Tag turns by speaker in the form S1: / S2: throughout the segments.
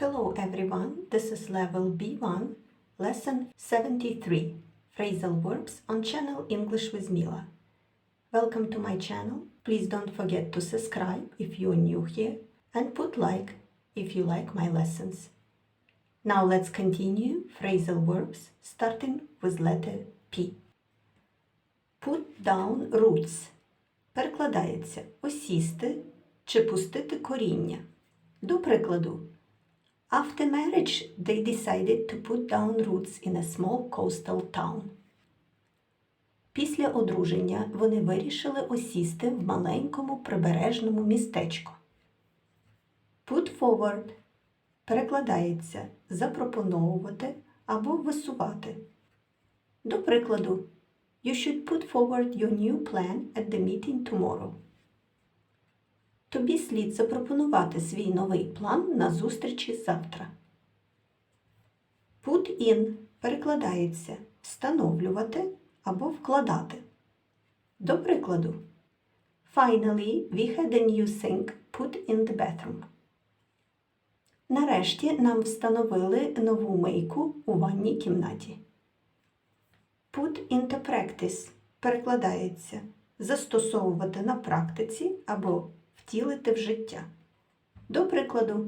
S1: Hello everyone, this is level B1, lesson 73, phrasal verbs on channel English with Mila. Welcome to my channel. Please don't forget to subscribe if you're new here and put like if you like my lessons. Now let's continue phrasal verbs starting with letter P. Put down roots. Перекладається осісти чи пустити коріння. До прикладу, After marriage, they decided to put down roots in a small coastal town. Після одруження вони вирішили осісти в маленькому прибережному містечку. Put forward перекладається запропоновувати або висувати. До прикладу, You should put forward your new plan at the meeting tomorrow. Тобі слід запропонувати свій новий план на зустрічі завтра. Put in перекладається встановлювати або вкладати. До прикладу, Finally, we had a new sink put in the bathroom. Нарешті нам встановили нову мийку у ванній кімнаті. Put into practice перекладається застосовувати на практиці або втілити в життя. До прикладу,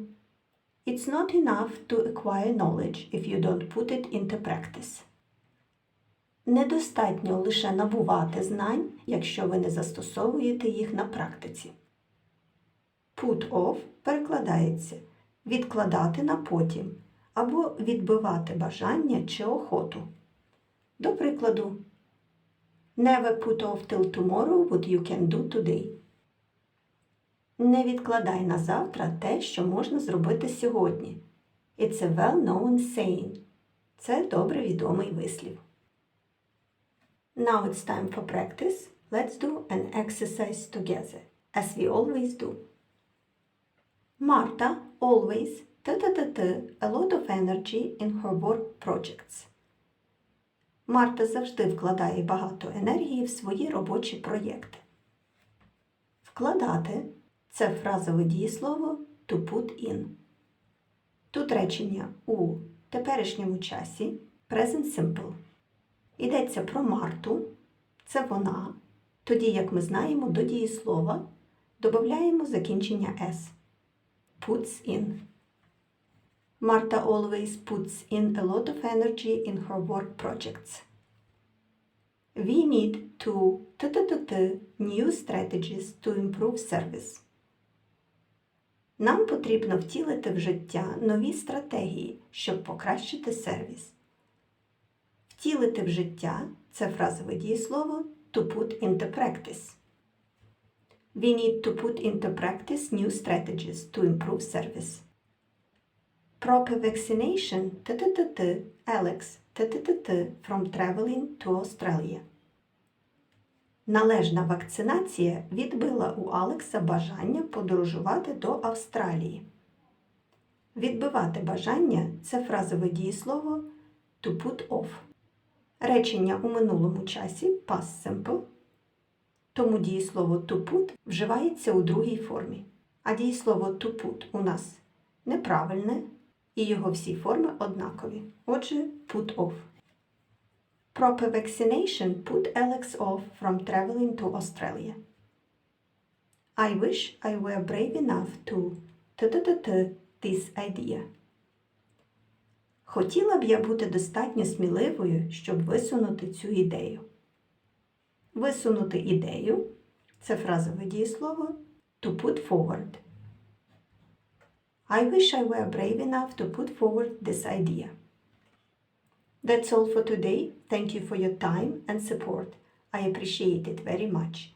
S1: It's not enough to acquire knowledge if you don't put it into practice. Недостатньо лише набувати знань, якщо ви не застосовуєте їх на практиці. Put off перекладається відкладати на потім або відбивати бажання чи охоту. До прикладу, Never put off till tomorrow what you can do today. Не відкладай на завтра те, що можна зробити сьогодні. It's a well-known saying. Це добре відомий вислів. Now it's time for practice. Let's do an exercise together, as we always do. Marta always t-t-t-t a lot of energy in her work projects. Марта завжди вкладає багато енергії в свої робочі проєкти. Вкладати це фразове дієслово to put in. Тут речення у теперішньому часі present simple. Йдеться про Марту, це вона. Тоді, як ми знаємо, до дієслова додаємо закінчення S. Puts in. Marta always puts in a lot of energy in her work projects. We need to t-t-t-t new strategies to improve service. Нам потрібно втілити в життя нові стратегії, щоб покращити сервіс. Втілити в життя це фразове дієслово to put into practice. We need to put into practice new strategies to improve service. Proper vaccination tt Alex tt from traveling to Australia. Належна вакцинація відбила у Алекса бажання подорожувати до Австралії. Відбивати бажання це фразове дієслово to put off. Речення у минулому часі past simple. Тому дієслово to put вживається у другій формі. А дієслово to put у нас неправильне, і його всі форми однакові. Отже, put off. Proper vaccination put Alex off from traveling to Australia. I wish I were brave enough to this idea. Хотіла б я бути достатньо сміливою, щоб висунути цю ідею. Висунути ідею це фразове дієслово to put forward. I wish I were brave enough to put forward this idea. That's all for today. Thank you for your time and support. I appreciate it very much.